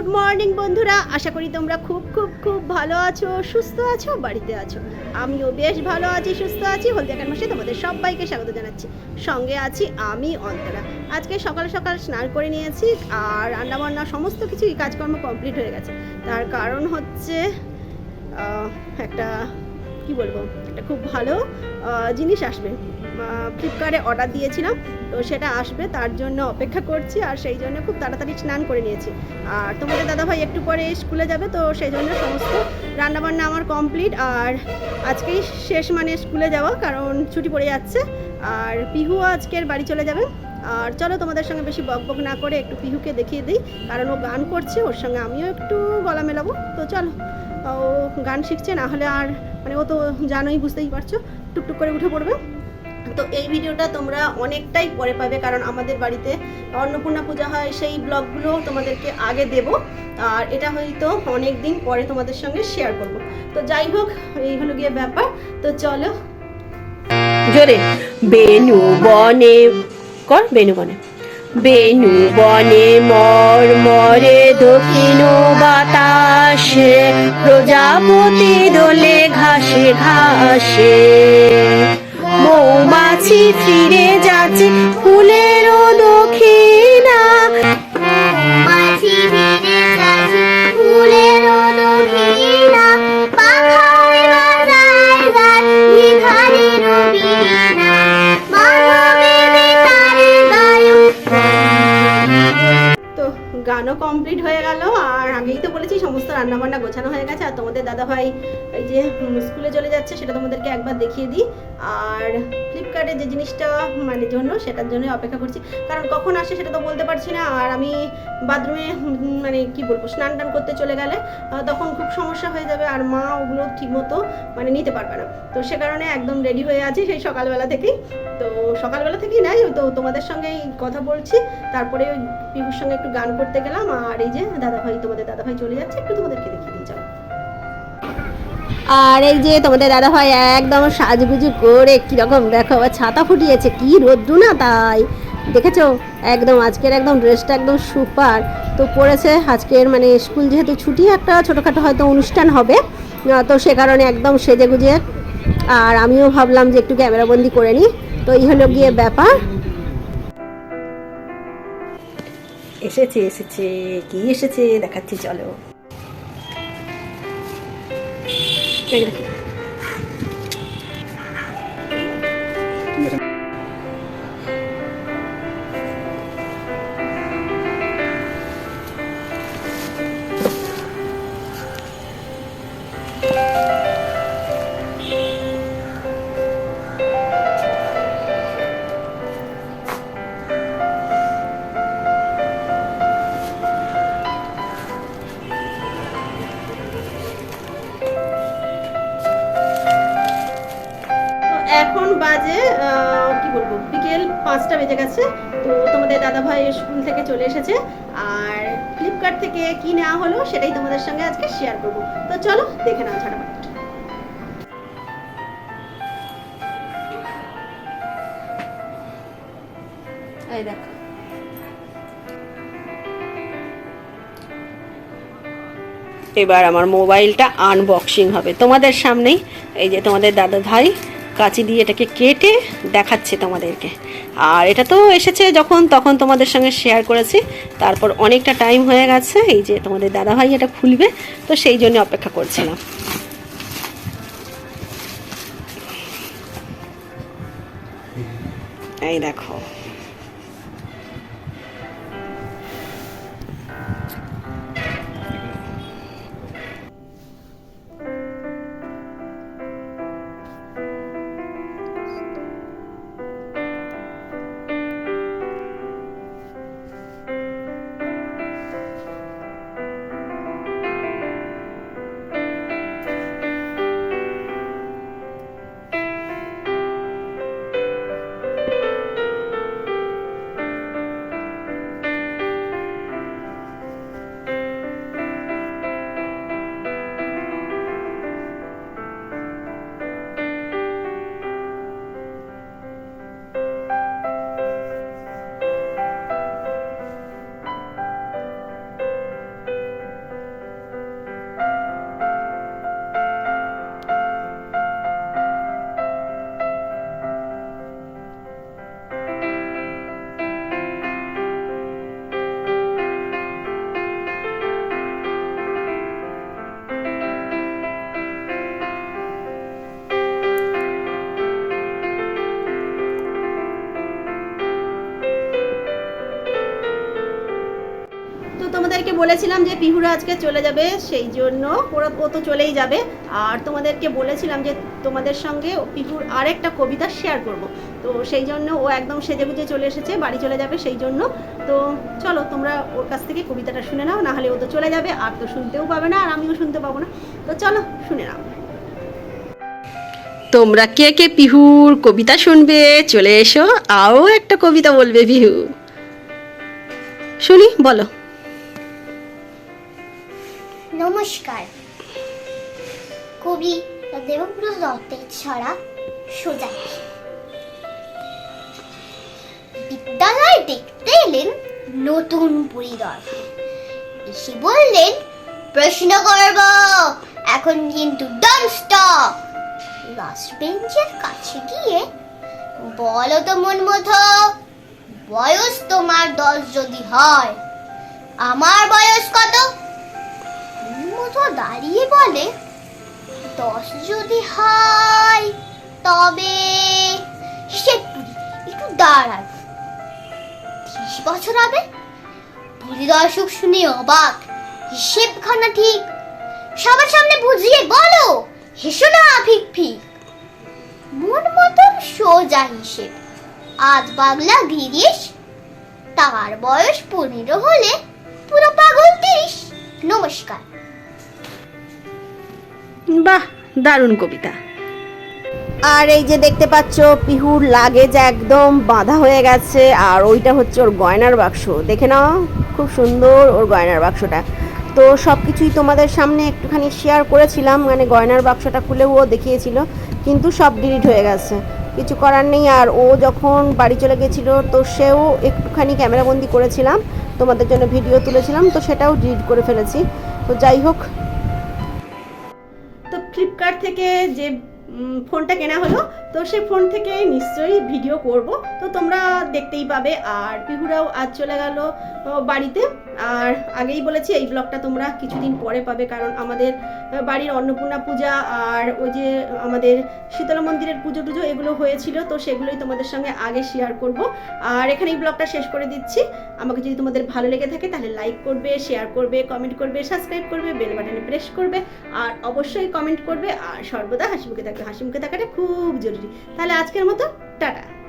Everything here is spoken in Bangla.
গুড মর্নিং বন্ধুরা। আশা করি তোমরা খুব খুব খুব ভালো আছো, সুস্থ আছো, বাড়িতে আছো। আমিও বেশ ভালো আছি, সুস্থ আছি। হলদিয়া মাসে তোমাদের সবাইকে স্বাগত জানাচ্ছি। সঙ্গে আছি আমি অন্তরা। আজকে সকাল সকাল স্নান করে নিয়েছি আর রান্না বান্না সমস্ত কিছুই কাজকর্ম কমপ্লিট হয়ে গেছে। তার কারণ হচ্ছে একটা, কি বলব, একটা খুব ভালো জিনিস আসবে। ফ্লিপকার্টে অর্ডার দিয়েছিলাম। তো সেটা আসবে, তার জন্য অপেক্ষা করছি আর সেই জন্য খুব তাড়াতাড়ি স্নান করে নিয়েছি। আর তোমাদের দাদাভাই একটু পরে স্কুলে যাবে, তো সেই জন্য সমস্ত রান্নাবান্না আমার কমপ্লিট আর আজকেই শেষ মানে স্কুলে যাওয়া, কারণ ছুটি পড়ে যাচ্ছে। আর পিহু আজকের বাড়ি চলে যাবে। আর চলো তোমাদের সঙ্গে বেশি বক বক না করে একটু পিহুকে দেখিয়ে দিই, কারণ ও গান করছে, ওর সঙ্গে আমিও একটু গলা মেলাবো। তো চলো, ও গান শিখছে, না হলে আর মানে ও তো জানোই, বুঝতেই পারছ, টুকটুক করে উঠে পড়বে। তো এই ভিডিওটা তোমরা অনেকটাই পরে পাবে, কারণ আমাদের বাড়িতে অন্নপূর্ণা পূজা হয়, সেই ব্লগগুলো তোমাদেরকে আগে দেব। আর এটা হয়তো অনেক দিন পরে তোমাদের সঙ্গে শেয়ার করব। তো যাই হোক, এই হলো গিয়ে ব্যাপার। তো চলো। জোরে। বেনু বনে, কর, বেনু বনে। বেনু বনে মর মরে দক্ষিণ বাতাসে, প্রজাপতি দোলে ঘাসে ঘাসে। মৌমাছি ফিরে যাচ্ছে ফুলেরও দক্ষিণা গানও কমপ্লিট হয়ে গেল। আর আগেই তো বলেছি, সমস্ত রান্নাবান্না গোছানো হয়ে গেছে। আর তোমাদের দাদাভাই এই যে স্কুলে চলে যাচ্ছে, সেটা তোমাদেরকে একবার দেখিয়ে দিই। আর ফ্লিপকার্টে যে জিনিসটা মানে জন্য, সেটার জন্য অপেক্ষা করছি। কারণ কখন আসে সেটা তো বলতে পারছি না। আর আমি বাথরুমে মানে কি বলব, স্নান টান করতে চলে গেলে তখন খুব সমস্যা হয়ে যাবে। আর মা ওগুলো ঠিকমতো মানে নিতে পারবে না। তো সে কারণে একদম রেডি হয়ে আছি সেই সকালবেলা থেকেই। তো সকালবেলা থেকেই নাই, তো তোমাদের সঙ্গেই কথা বলছি। তারপরে পিহুর সঙ্গে একটু গান করতে গেলাম, আর এই যে দাদাভাই, তোমাদের দাদাভাই চলে যাচ্ছে, একটু তোমাদেরকে দেখিয়ে দিই, চলো। আর এই যে তোমাদের দাদাভাই একদম সাজগুজু করে কীরকম দেখো, আবার ছাতা ফুটিয়েছে, কি রোদ্রু না তাই। দেখেছ? একদম আজকের একদম ড্রেসটা একদম সুপার তো পড়েছে আজকের মানে স্কুল যেহেতু ছুটি, একটা ছোটোখাটো হয়তো অনুষ্ঠান হবে তো সে কারণে একদম সেজে গুজে আর আমিও ভাবলাম যে একটু ক্যামেরাবন্দি করে নিই। তো এই হলো গিয়ে ব্যাপার। এসেছে এসেছে কি এসেছে দেখাচ্ছি চলো। এখন বাজে কি বলব, বিকেল পাঁচটা বেজে গেছে। তো তোমাদের দাদা ভাই স্কুল থেকে চলে এসেছে। আর ফ্লিপকার্ট থেকে কি নেওয়া হলো সেটাই তোমাদের সঙ্গে আজকে শেয়ার করব। তো চলো, দেখে নাও দেখো। এবার আমার মোবাইলটা আনবক্সিং হবে। তোমাদের সামনেই, এই যে তোমাদের দাদা ভাই কাঁচি দিয়ে এটাকে কেটে দেখাচ্ছে তোমাদেরকে। আর এটা তো এসেছে যখন, তখন তোমাদের সঙ্গে শেয়ার করেছি। তারপর অনেকটা টাইম হয়ে গেছে, এই যে তোমাদের দাদাভাই এটা খুলবে, তো সেই জন্য অপেক্ষা করছিলাম এই দেখো। বলেছিলাম যে পিহুরা আজকে চলে যাবে, সেই জন্য ওরা, ও তো চলেই যাবে। আর তোমাদেরকে বলেছিলাম যে তোমাদের সঙ্গে পিহুর আরেকটা কবিতা শেয়ার করব। তো সেই জন্য ও একদম সেজে গুজে চলে এসেছে, বাড়ি চলে যাবে সেই জন্য। তো চলো, তোমরা ওর কাছ থেকে কবিতাটা শুনে নাও, নাহলে ও তো চলে যাবে, আর তো শুনতেও পাবে না, আর আমিও শুনতে পাবো না। তো চলো, শুনে নাও। তোমরা কে কে পিহুর কবিতা শুনবে? চলে এসো, আও একটা কবিতা বলবে পিহু। শুনি, বলো। নমস্কার। কবি দেবব্রত দত্তের ছড়া সোজা। বিদ্যালয় দেখতে এলেন নতুন পরিদর এসে বললেন, প্রশ্ন করব, এখন কিন্তু স্টপ লাস্ট বেঞ্চের কাছে গিয়ে বলো তো মন মতো, বয়স তোমার দশ যদি হয়, আমার বয়স কত? মতো দাঁড়িয়ে বলে, দশ যদি হয় তবে একটু দাঁড়ান। ত্রিশ বছর হবে বুড়ি দর্শক শুনে অবাক, হিসেবখানা ঠিক, সবার সামনে বুঝিয়ে বলো, হেসো না ফিক ফিক। মন মতন সোজা হিসেব আজ বাংলা তিরিশ তার বয়স পনেরো হলে পুরো পাগল তিরিশ, নমস্কার। বাহ, দারুণ কবিতা। আর এই যে দেখতে পাচ্ছ, পিহুর লাগেজ একদম বাঁধা হয়ে গেছে, আর ওইটা হচ্ছে ওর গয়নার বাক্স। দেখে নাও, খুব সুন্দর ওর গয়নার বাক্সটা। তো সব কিছুই তোমাদের সামনে একটুখানি শেয়ার করেছিলাম মানে গয়নার বাক্সটা খুলেও ও দেখিয়েছিল, কিন্তু সব ডিলিট হয়ে গেছে। কিছু করার নেই, আর ও যখন বাড়ি চলে গেছিল, তো সেও একটুখানি ক্যামেরাবন্দি করেছিলাম, তোমাদের জন্য ভিডিও তুলেছিলাম, তো সেটাও ডিলিট করে ফেলেছি। তো যাই হোক ফ্লিপকার্ট থেকে যে ফোনটা কেনা হলো। তো সেই ফোন থেকে নিশ্চয়ই ভিডিও করব। তো তোমরা দেখতেই পাবে। আর পিহুরাও আজ চলে গেল বাড়িতে। আর আগেই বলেছি, এই ব্লগটা তোমরা কিছুদিন পরে পাবে। কারণ আমাদের বাড়ির অন্নপূর্ণা পূজা আর ওই যে আমাদের শীতলা মন্দিরের পুজো টুজো এগুলো হয়েছিল। তো সেগুলোই তোমাদের সঙ্গে আগে শেয়ার করব। আর এখানে এই ব্লগটা শেষ করে দিচ্ছি। আমাকে যদি তোমাদের ভালো লেগে থাকে, তাহলে লাইক করবে শেয়ার করবে কমেন্ট করবে সাবস্ক্রাইব করবে বেল বাটনে প্রেস করবে। আর অবশ্যই কমেন্ট করবে। আর সর্বদা হাসি মুখে থাকবে। হাসি মুখে থাকাটা খুব জরুরি। তাহলে আজকের মতো টাটা।